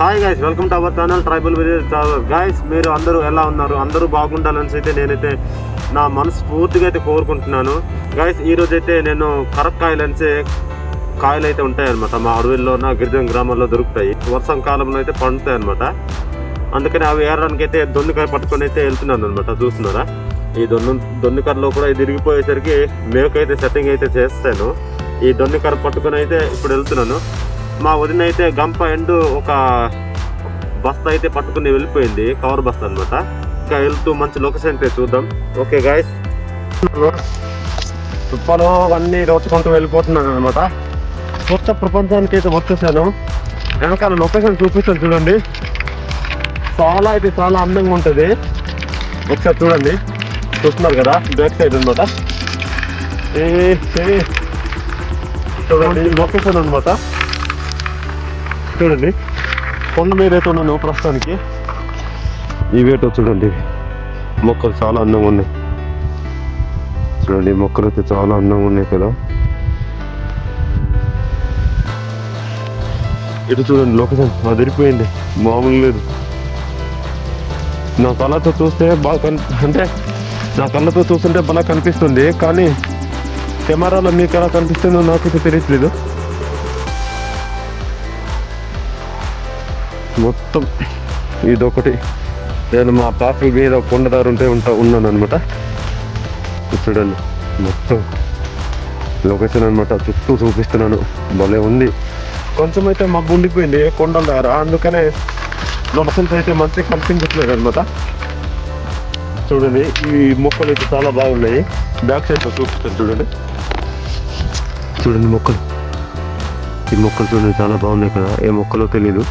Hi guys welcome to our channel tribal village guys మీరు అందరూ ఎలా ఉన్నారు? అందరూ బాగుండాలని అయితే నేనైతే నా మనస్ఫూర్తిగా అయితే కోరుకుంటున్నాను. గైస్ ఈరోజు అయితే నేను కరక్కాయలు అనేసి కాయలు అయితే ఉంటాయన్నమాట. మా అడవుల్లో నా గిరిజన గ్రామాల్లో దొరుకుతాయి. వర్షం కాలంలో అయితే పండుతాయి అనమాట అందుకని అవి ఏరడానికి అయితే దొన్నికాయ పట్టుకొని అయితే వెళ్తున్నాను అనమాట చూస్తున్నారా? ఈ దొన్ను దొన్నికరలో కూడా ఇది ఇరిగిపోయేసరికి మేకైతే సెట్టింగ్ అయితే చేస్తాను. ఈ దొన్నికర పట్టుకొని అయితే ఇప్పుడు వెళ్తున్నాను. మా వదిన అయితే గంప ఎండు ఒక బస్తా అయితే పట్టుకుని వెళ్ళిపోయింది కవర్ బస్తా అనమాట ఇంకా వెళ్తూ మంచి లొకేషన్ అయితే చూద్దాం. ఓకే గాయస్ తుప్పలో అన్నీ రోచుకుంటూ వెళ్ళిపోతున్నాను అనమాట కొత్త ప్రపంచానికి అయితే వచ్చేసాను. వెనకాల లొకేషన్ చూపిస్తాను చూడండి. చాలా అయితే చాలా అందంగా ఉంటుంది. ఒకసారి చూడండి. చూస్తున్నారు కదా బ్యాక్ సైడ్ అనమాట చూడండి లొకేషన్ అనమాట చూడండి. కొండ మీద అయితే ఉన్నాను ప్రస్తుతానికి. ఈ వేటో చూడండి. మొక్కలు చాలా అందంగా ఉన్నాయి. చూడండి మొక్కలు అయితే చాలా అందంగా ఉన్నాయి కదా ఇటు చూడండి లొకేషన్ అదిరిపోయింది మామూలు లేదు. నా కళ్ళతో చూస్తే బాగా కన్ అంటే నా కళ్ళతో చూస్తుంటే బాగా కనిపిస్తుంది. కానీ కెమెరాలో మీకు ఎలా కనిపిస్తుందో నాకైతే తెలియట్లేదు. మొత్తం ఇదొకటి. నేను మా పాపల మీద కొండదారు ఉంటే ఉంటా ఉన్నాను అనమాట చూడండి మొత్తం లొకేషన్ అనమాట చుట్టూ చూపిస్తున్నాను. భలే ఉంది. కొంచెం అయితే మబ్బు ఉండిపోయింది కొండల దారా అందుకనే లొకేషన్స్ అయితే మంచిగా కనిపించట్లేదు అనమాట చూడండి ఈ మొక్కలు అయితే చాలా బాగున్నాయి. బ్యాక్ సైడ్లో చూపిస్తాను చూడండి. చూడండి మొక్కలు. ఈ మొక్కలు చూడండి చాలా బాగున్నాయి కదా. ఏ మొక్కలో తెలీదు.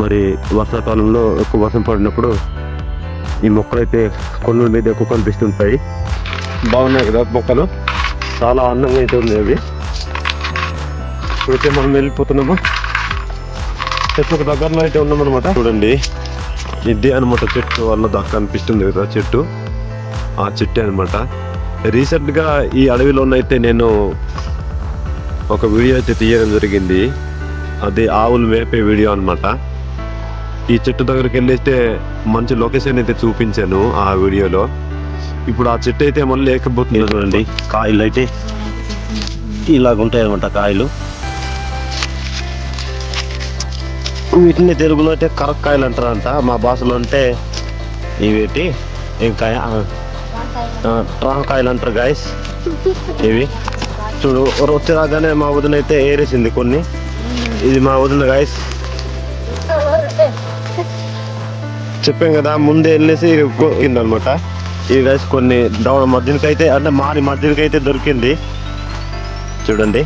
మరి వర్షాకాలంలో ఎక్కువ వర్షం పడినప్పుడు ఈ మొక్కలు అయితే కొండల మీద ఎక్కువ కనిపిస్తుంటాయి. బాగున్నాయి కదా మొక్కలు? చాలా అందంగా అయితే ఉన్నాయి అవి. ఇప్పుడైతే మనం వెళ్ళిపోతున్నాము. చెట్లకు దగ్గరలో అయితే ఉన్నామన్నమాట. చూడండి ఇది అనమాట చెట్టు వల్ల దాకా కనిపిస్తుంది కదా చెట్టు. ఆ చెట్టే అనమాట రీసెంట్గా ఈ అడవిలోనైతే నేను ఒక వీడియో అయితే తీయడం జరిగింది. అది ఆవులు మేపే వీడియో అనమాట ఈ చెట్టు దగ్గరికి వెళ్ళేస్తే మంచి లొకేషన్ అయితే చూపించాను ఆ వీడియోలో. ఇప్పుడు ఆ చెట్టు అయితే మళ్ళీ లేకపోతుంది చూడండి కాయలు అయితే ఇలాగ ఉంటాయి అనమాట కాయలు. వీటిని తెలుగులో అయితే కరక్కాయలు అంటారంట. మా భాషలో అంటే ఇవేటి? ఇంకా ట్రాంకాయలు అంటారు గాయస్ ఇవి. చూడు వచ్చి రాగానే మా వదిన అయితే ఏరేసింది కొన్ని. ఇది మా వదిన గాయస్ చెప్పాం కదా ముందే వెళ్ళేసి అనమాట ఇవి గాయస్ కొన్ని డౌన్ మధ్యనకి అయితే అంటే మారి మధ్యనకి అయితే దొరికింది. చూడండి.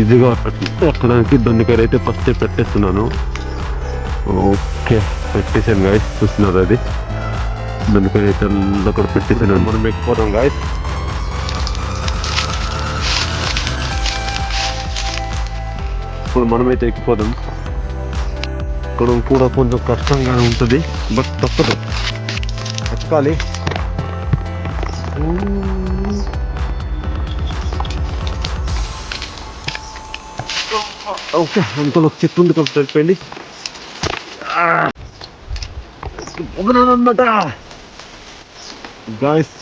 ఇదిగా ఎక్కడానికి దొండకాయ అయితే ఫస్ట్ పెట్టేస్తున్నాను. ఓకే పెట్టేశాను గాయస్ చూస్తున్నారు అది. దొండకాయ అయితే అక్కడ పెట్టేసాను మనం ఎక్కిపోతాం గాయస్ ఇప్పుడు మనమైతే ఎక్కిపోదాం. ఇక్కడ కూడా కొంచెం కష్టంగానే ఉంటుంది. బట్ తప్పదు. ఎక్కాలి ఓకే అంతలో ఒక చెట్టు ఉంది కాబట్టి వెళ్ళిపోయింది పొగనమాట గాయస్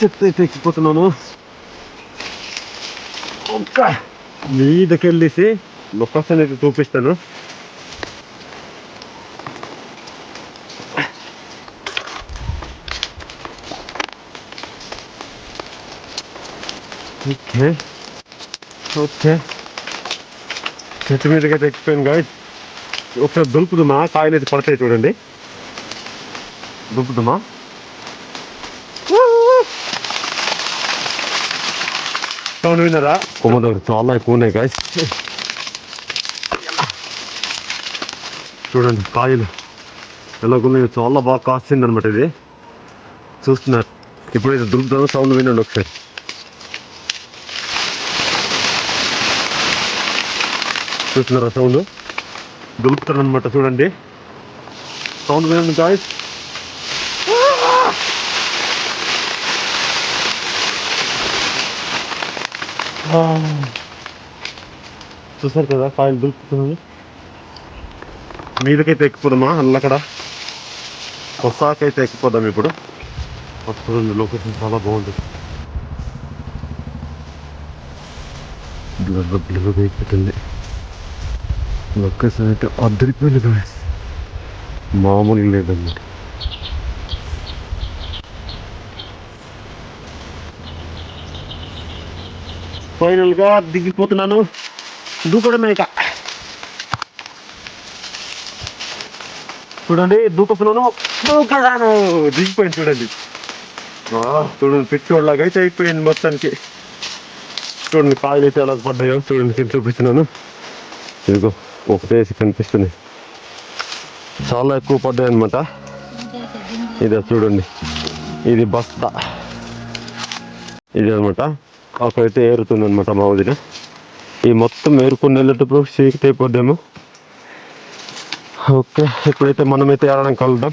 చెత్త అయితే ఎక్కిపోతున్నాను. ఒక్క మీదకెళ్ళేసి ఓకే మీదకి వెళ్ళేసి లొకేషన్ అయితే చూపిస్తాను ఓకే ఓకే చెట్టు మీదకి అయితే ఎక్కిపోయాను గాయస్ ఒకసారి దులుపుదమా కాయలు అయితే పడతాయి చూడండి దులుపుదమా సౌండ్ విన్నారా కొమ్మ దగ్గర చాలా ఎక్కువ ఉన్నాయి గాయస్ చూడండి కాయలు. ఎలాగున్నాయో చాలా బాగా కాస్తుంది అనమాట ఇది. చూస్తున్నారు. ఇప్పుడైతే దులుపుతాను సౌండ్ వినండి ఒకసారి. చూస్తున్నారా సౌండ్? దులుపుతారు అనమాట చూడండి. సౌండ్ వినండి గాయస్. చూసారు కదా కాయలు దులుపుతున్నాను మీదకైతే ఎక్కిపోదామా అల్లక్కడ కొసాకైతే ఎక్కిపోదాం ఇప్పుడు చూడండి లొకేషన్ చాలా బాగుంటుంది బ్లర్ బ్లర్ అయిపోతుంది లొకేషన్ అయితే అద్దరిపోయింది guys. మామూలు లేదండి ఫైనల్గా దిగిపోతున్నాను దూకడమే ఇక చూడండి దూకుతున్నాను దిగిపోయింది చూడండి. చూడండి పిచ్చోడ్లాగా అయితే అయిపోయింది మొత్తానికి. చూడండి కాయలు అయితే ఎలా పడ్డాయో చూడండి కింద చూపిస్తున్నాను. ఇదిగో ఒకటేసి కనిపిస్తుంది. చాలా ఎక్కువ పడ్డాయి అనమాట ఇదే చూడండి ఇది బస్తా. ఇది అనమాట అక్కడైతే ఏరుతుంది అనమాట మా వదిన. ఈ మొత్తం ఏరుకుని వెళ్ళేటప్పుడు చీకటి అయిపోద్దాము. ఓకే ఇప్పుడైతే మనమైతే ఏడడానికి కలుద్దాం.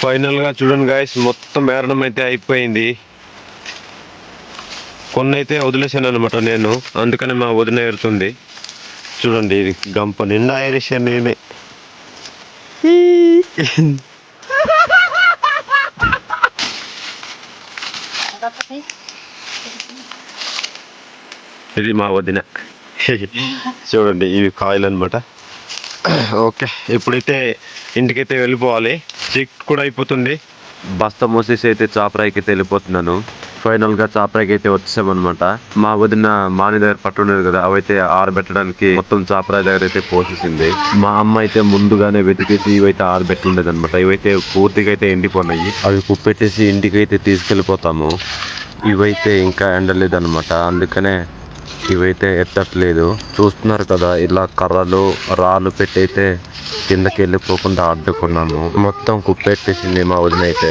ఫైనల్గా చూడండి గాయస్ మొత్తం ఏరడం అయితే అయిపోయింది. కొన్ని అయితే వదిలేసాను అనమాట నేను అందుకని మా వదిన ఏరుతుంది చూడండి ఇది గంప నిండా ఏరేసాను నేనే. ఇది మా వదిన. చూడండి ఇవి కాయలు అనమాట ఓకే ఇప్పుడైతే ఇంటికైతే వెళ్ళిపోవాలి. చిక్ కూడా అయిపోతుంది. బస్తా మోసేసి అయితే చాపరాయికి అయితే వెళ్ళిపోతున్నాను. ఫైనల్గా చాపరాయికి అయితే వచ్చేసామన్నమాట. మా వదిన మాని దగ్గర పట్టుండేది కదా అవైతే ఆరబెట్టడానికి మొత్తం చాపరాయి దగ్గర అయితే పోసేసింది. మా అమ్మ అయితే ముందుగానే వెతికేసి ఇవైతే ఆరబెట్టుండేది అనమాట ఇవైతే పూర్తిగా అయితే ఎండిపోయినాయి అవి కుప్పెట్టేసి ఇంటికి అయితే తీసుకెళ్ళిపోతాము. ఇవైతే ఇంకా ఎండలేదన్నమాట. అందుకనే ఇవైతే ఎత్తట్లేదు. చూస్తున్నారు కదా ఇలా కర్రలు రాళ్ళు పెట్టి అయితే కిందకి వెళ్ళిపోకుండా అడ్డుకున్నాను మొత్తం కుప్పెట్టేసింది మా వదిన అయితే.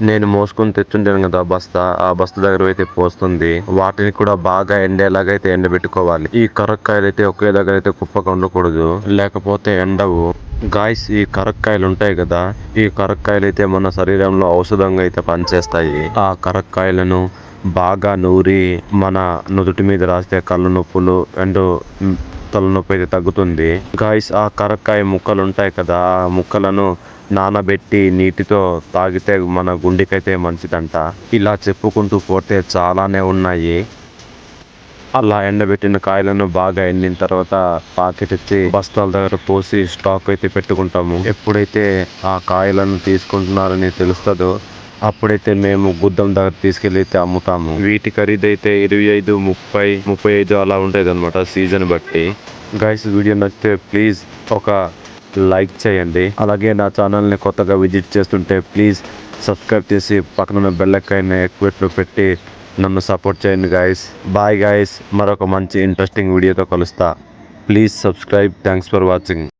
నేను మోసుకొని తెచ్చుంటాను కదా బస్తా. ఆ బస్తా దగ్గర అయితే పోస్తుంది. వాటిని కూడా బాగా ఎండేలాగా అయితే ఎండబెట్టుకోవాలి. ఈ కరక్కాయలు అయితే ఒకే దగ్గర అయితే కుప్పగా ఉండకూడదు. లేకపోతే ఎండవు. గాయస్ ఈ కరక్కాయలు ఉంటాయి కదా ఈ కరక్కాయలు అయితే మన శరీరంలో ఔషధంగా అయితే పనిచేస్తాయి. ఆ కరక్కాయలను బాగా నూరి మన నుదుటి మీద రాస్తే కళ్ళు నొప్పులు అండ్ తలనొప్పి అయితే తగ్గుతుంది. గాయస్ ఆ కరక్కాయ ముక్కలు ఉంటాయి కదా ఆ ముక్కలను నానబెట్టి నీటితో తాగితే మన గుండెకైతే మంచిదంట. ఇలా చెప్పుకుంటూ పోతే చాలానే ఉన్నాయి. అలా ఎండబెట్టిన కాయలను బాగా ఎండిన తర్వాత పాకెట్ ఎత్తి బస్తాల దగ్గర పోసి స్టాక్ అయితే పెట్టుకుంటాము. ఎప్పుడైతే ఆ కాయలను తీసుకుంటున్నారని తెలుస్తుందో అప్పుడైతే మేము గుద్దం దగ్గర తీసుకెళ్ళి అయితే అమ్ముతాము. వీటి ఖరీదు అయితే ఇరవై ఐదు ముప్పై ముప్పై ఐదు అలా ఉంటుంది అనమాట సీజన్ బట్టి. గైస్ వీడియో నచ్చితే ప్లీజ్ ఒక లైక్ చేయండి. అలాగే నా ఛానల్ని కొత్తగా విజిట్ చేస్తుంటే ప్లీజ్ సబ్స్క్రైబ్ చేసి పక్కన ఉన్న బెల్లక్కైన ఎక్కువ పెట్టి నన్ను సపోర్ట్ చేయండి గాయస్ బాయ్ గాయస్ మరొక మంచి ఇంట్రెస్టింగ్ వీడియోతో కలుస్తా. Please subscribe thanks for watching